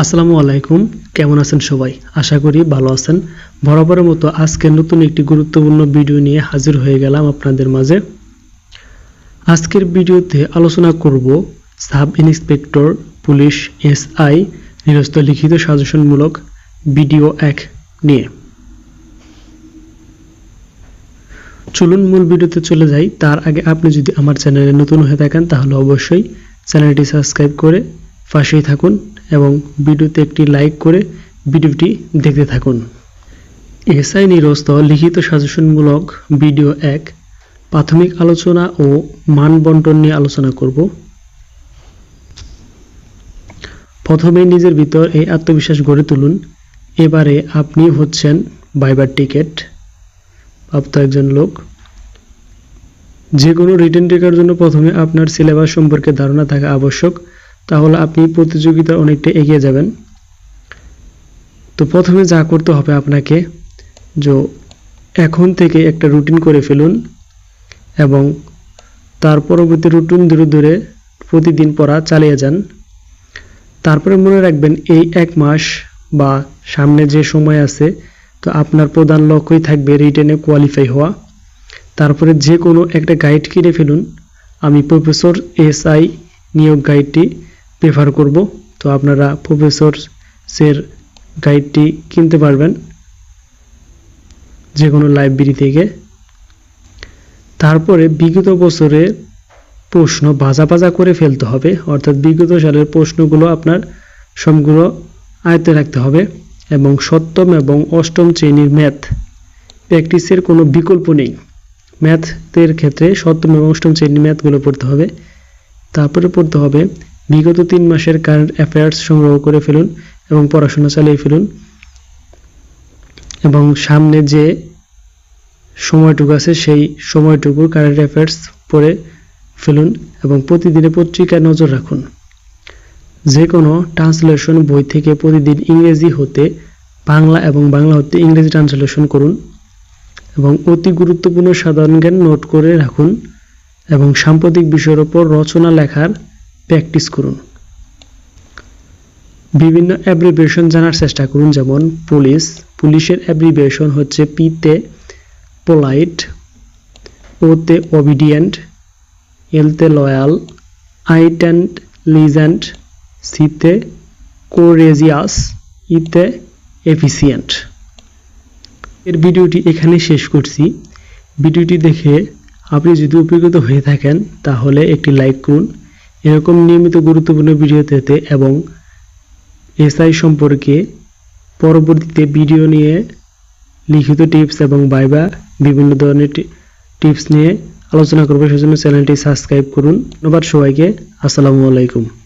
আসসালামু আলাইকুম। কেমন আছেন সবাই? আশা করি ভালো আছেন। বরাবরের মতো আজকে নতুন একটি গুরুত্বপূর্ণ ভিডিও নিয়ে হাজির হয়ে গেলাম আপনাদের মাঝে। আজকের ভিডিওতে আলোচনা করব সাব ইন্সপেক্টর, পুলিশ, এসআই, নিরস্ত লিখিত সাজেশনমূলক ভিডিও এক নিয়ে। চলুন মূল ভিডিওতে চলে যাই। তার আগে আপনি যদি আমার চ্যানেলে নতুন হয়ে থাকেন, তাহলে অবশ্যই চ্যানেলটি সাবস্ক্রাইব করে পাশেই থাকুন। এবং ভিডিওতে একটি লাইক করে ভিডিওটি দেখতে থাকুন। এসআই নিরস্ত লিখিত সাজেশনমূলক ভিডিও এক, প্রাথমিক আলোচনা ও মান বন্টন নিয়ে আলোচনা করব। প্রথমে নিজের ভিতর এই আত্মবিশ্বাস গড়ে তুলুন। এবারে আপনি হচ্ছেন বাইবার টিকেট। প্রাপ্ত একজন লোক। যে কোনো রিটেন টেকার জন্য প্রথমে আপনার সিলেবাস সম্পর্কে ধারণা থাকা আবশ্যক। তাহলে আপনি প্রতিযোগিতা অনেকটা এগিয়ে যাবেন। তো প্রথমে যা করতে হবে আপনাকে, যে এখন থেকে একটা রুটিন করে ফেলুন এবং তার পরবর্তী রুটিন ধরে ধরে প্রতিদিন পড়া চালিয়ে যান। তারপরে মনে রাখবেন এই এক মাস বা সামনে যে সময় আছে, তো আপনার প্রধান লক্ষ্যই থাকবে রিটেনে কোয়ালিফাই হওয়া। তারপরে যে কোনো একটা গাইড কিনে ফেলুন। আমি প্রফেসর এস আই নিয়োগ গাইডটি প্রেফার করব। তো আপনারা প্রফেসরসের গাইডটি কিনতে পারবেন যে কোনো লাইব্রেরি থেকে। তারপরে বিগত বছরের প্রশ্ন ভাজা ভাজা করে ফেলতে হবে। অর্থাৎ বিগত সালের প্রশ্নগুলো আপনার সবগুলো আয়ত্তে রাখতে হবে এবং সপ্তম এবং অষ্টম শ্রেণির ম্যাথ প্র্যাকটিসের কোনো বিকল্প নেই। ম্যাথের ক্ষেত্রে সপ্তম এবং অষ্টম শ্রেণির ম্যাথগুলো পড়তে হবে। তারপরে পড়তে হবে বিগত তিন মাসের কারেন্ট অ্যাফেয়ার্স সংগ্রহ করে ফেলুন এবং পড়াশোনা চালিয়ে ফেলুন। এবং সামনে যে সময়টুকু আছে, সেই সময়টুকু কারেন্ট অ্যাফেয়ার্স পড়ে ফেলুন এবং প্রতিদিনে পত্রিকায় নজর রাখুন। যে কোনো ট্রান্সলেশন বই থেকে প্রতিদিন ইংরেজি হতে, বাংলা এবং বাংলা হতে ইংরেজি ট্রান্সলেশন করুন এবং অতি গুরুত্বপূর্ণ সাধারণ জ্ঞান নোট করে রাখুন এবং সাম্প্রতিক বিষয়ের ওপর রচনা, লেখার প্র্যাকটিস করুন। বিভিন্ন অ্যাব্রিভিয়েশন জানার চেষ্টা করুন, যেমন পুলিশ, পুলিশের অ্যাব্রিভিয়েশন হচ্ছে পিতে পোলাইট ওতে অবিডিয়েন্ট এলতে লয়াল আইট অ্যান্ড লিজেন্ট সিতে কোরেজিয়াস ইতে এফিসিয়েন্ট এর ভিডিওটি এখানে শেষ করছি। ভিডিওটি দেখে আপনি যদি উপকৃত হয়ে থাকেন, তাহলে একটি লাইক করুন। এরকম নিয়মিত গুরুত্বপূর্ণ ভিডিও পেতে এবং এসআই সম্পর্কে পরবর্তীতে ভিডিও নিয়ে লিখিত টিপস এবং বাইবা বিভিন্ন ধরনের টিপস নিয়ে আলোচনা করব। সেজন্য চ্যানেলটি সাবস্ক্রাইব করুন। ধন্যবাদ সবাইকে। আসসালামু আলাইকুম।